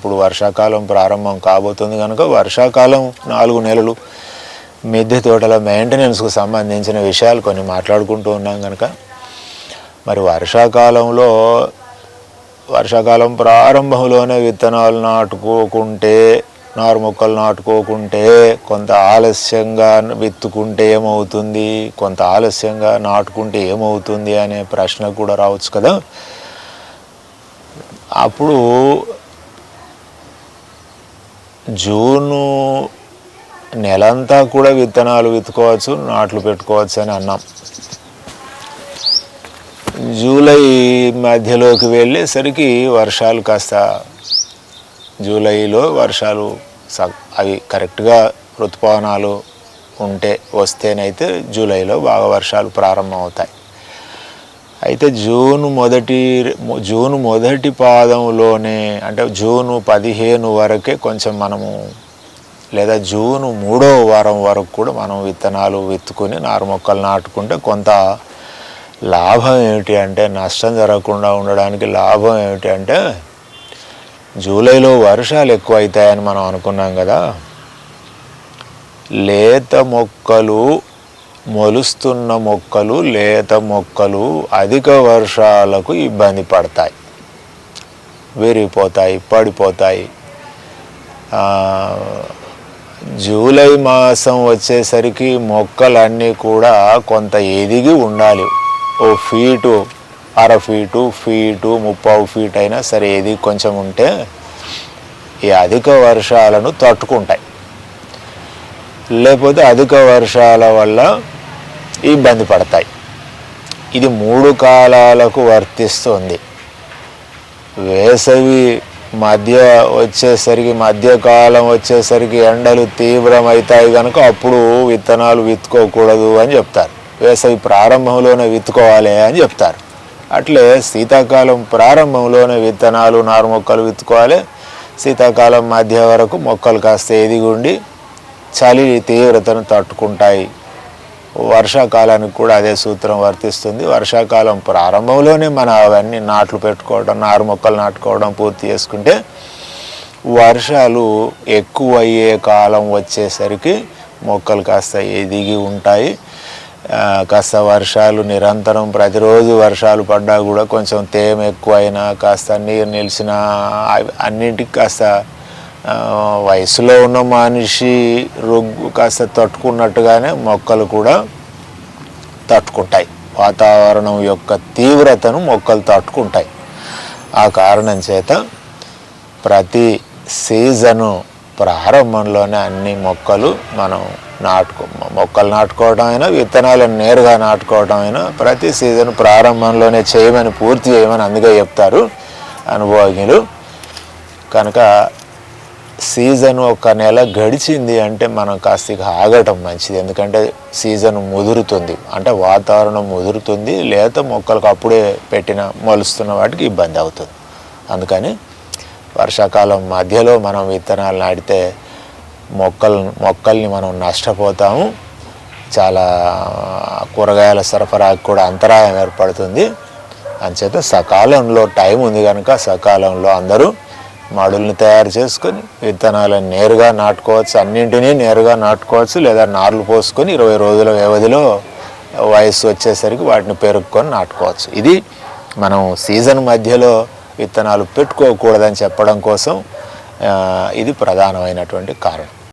ఇప్పుడు వర్షాకాలం ప్రారంభం కాబోతుంది కనుక వర్షాకాలం నాలుగు నెలలు మిద్దె తోటల మెయింటెనెన్స్కు సంబంధించిన విషయాలు కొన్ని మాట్లాడుకుంటూ ఉన్నాం కనుక. మరి వర్షాకాలంలో వర్షాకాలం ప్రారంభంలోనే విత్తనాలు నాటుకోకుంటే నారు మొక్కలు నాటుకోకుంటే కొంత ఆలస్యంగా విత్తుకుంటే ఏమవుతుంది? కొంత ఆలస్యంగా నాటుకుంటే ఏమవుతుంది? అనే ప్రశ్న కూడా రావచ్చు కదా. అప్పుడు జూను నెలంతా కూడా విత్తనాలు విత్తుకోవచ్చు నాట్లు పెట్టుకోవచ్చు అని అన్నాం. జూలై మధ్యలోకి వెళ్ళేసరికి వర్షాలు కాస్త జూలైలో వర్షాలు అవి కరెక్ట్గా ఋతుపవనాలు ఉంటే వస్తేనైతే జూలైలో బాగా వర్షాలు ప్రారంభం అవుతాయి అయితే జూన్ మొదటి జూన్ మొదటి పాదంలోనే అంటే జూను పదిహేను వరకే కొంచెం మనము లేదా జూన్ మూడో వారం వరకు కూడా మనం విత్తనాలు విత్తుకుని నారు మొక్కలు నాటుకుంటే కొంత లాభం ఏమిటి అంటే నష్టం జరగకుండా ఉండడానికి లాభం ఏమిటి అంటే జూలైలో వర్షాలు ఎక్కువ అవుతాయని మనం అనుకున్నాం కదా. లేత మొక్కలు మొలుస్తున్న మొక్కలు లేత మొక్కలు అధిక వర్షాలకు ఇబ్బంది పడతాయి. విరిగిపోతాయి పడిపోతాయి. జూలై మాసం వచ్చేసరికి మొక్కలన్నీ కూడా కొంత ఎదిగి ఉండాలి. ఓ ఫీటు అర ఫీటు ఫీటు ముప్పావు ఫీట్ అయినా సరే ఎదిగి కొంచెం ఉంటే ఈ అధిక వర్షాలను తట్టుకుంటాయి. లేకపోతే అధిక వర్షాల వల్ల ఇబ్బంది పడతాయి. ఇది మూడు కాలాలకు వర్తిస్తుంది. వేసవి మధ్య వచ్చేసరికి మధ్యకాలం వచ్చేసరికి ఎండలు తీవ్రమవుతాయి కనుక అప్పుడు విత్తనాలు విత్తుకోకూడదు అని చెప్తారు. వేసవి ప్రారంభంలోనే విత్తుకోవాలి అని చెప్తారు. అట్లే శీతాకాలం ప్రారంభంలోనే విత్తనాలు నారు మొక్కలు విత్తుకోవాలి. శీతాకాలం మధ్య వరకు మొక్కలు కాస్త ఎదిగుండి చలి తీవ్రతను తట్టుకుంటాయి. వర్షాకాలానికి కూడా అదే సూత్రం వర్తిస్తుంది. వర్షాకాలం ప్రారంభంలోనే మనం అవన్నీ నాట్లు పెట్టుకోవడం నారు మొక్కలు నాటుకోవడం పూర్తి చేసుకుంటే వర్షాలు ఎక్కువ అయ్యే కాలం వచ్చేసరికి మొక్కలు కాస్త ఎదిగి ఉంటాయి. కాస్త వర్షాలు నిరంతరం ప్రతిరోజు వర్షాలు పడ్డా కూడా కొంచెం తేమ ఎక్కువైనా కాస్త నీరు నిలిచిన అన్నింటికి కాస్త వయసులో ఉన్న మనిషి రొగ్గు కాస్త తట్టుకున్నట్టుగానే మొక్కలు కూడా తట్టుకుంటాయి. వాతావరణం యొక్క తీవ్రతను మొక్కలు తట్టుకుంటాయి. ఆ కారణం చేత ప్రతి సీజను ప్రారంభంలోనే అన్ని మొక్కలు మనం నాటుకో మొక్కలు నాటుకోవడం అయినా విత్తనాలను నేరుగా నాటుకోవడం అయినా ప్రతి సీజన్ ప్రారంభంలోనే చేయమని పూర్తి చేయమని అందుకే చెప్తారు అనుభవజ్ఞులు. కనుక సీజన్ ఒక నెల గడిచింది అంటే మనం కాస్త ఆగటం మంచిది. ఎందుకంటే సీజన్ ముదురుతుంది. అంటే వాతావరణం ముదురుతుంది. లేత మొక్కలకు అప్పుడే పెట్టిన మొలుస్తున్న వాటికి ఇబ్బంది అవుతుంది. అందుకని వర్షాకాలం మధ్యలో మనం విత్తనాలు నాటితే మొక్కలు మొక్కల్ని మనం నష్టపోతాము. చాలా కూరగాయల సరఫరాకు కూడా అంతరాయం ఏర్పడుతుంది. అంచేత సకాలంలో టైం ఉంది కనుక సకాలంలో అందరూ మడుల్ని తయారు చేసుకొని విత్తనాలను నేరుగా నాటుకోవచ్చు అన్నింటినీ నేరుగా నాటుకోవచ్చు లేదా నార్లు పోసుకొని ఇరవై రోజుల వ్యవధిలో వయసు వచ్చేసరికి వాటిని పెరుక్కొని నాటుకోవచ్చు. ఇది మనం సీజన్ మధ్యలో విత్తనాలు పెట్టుకోకూడదని చెప్పడం కోసం ఇది ప్రధానమైనటువంటి కారణం.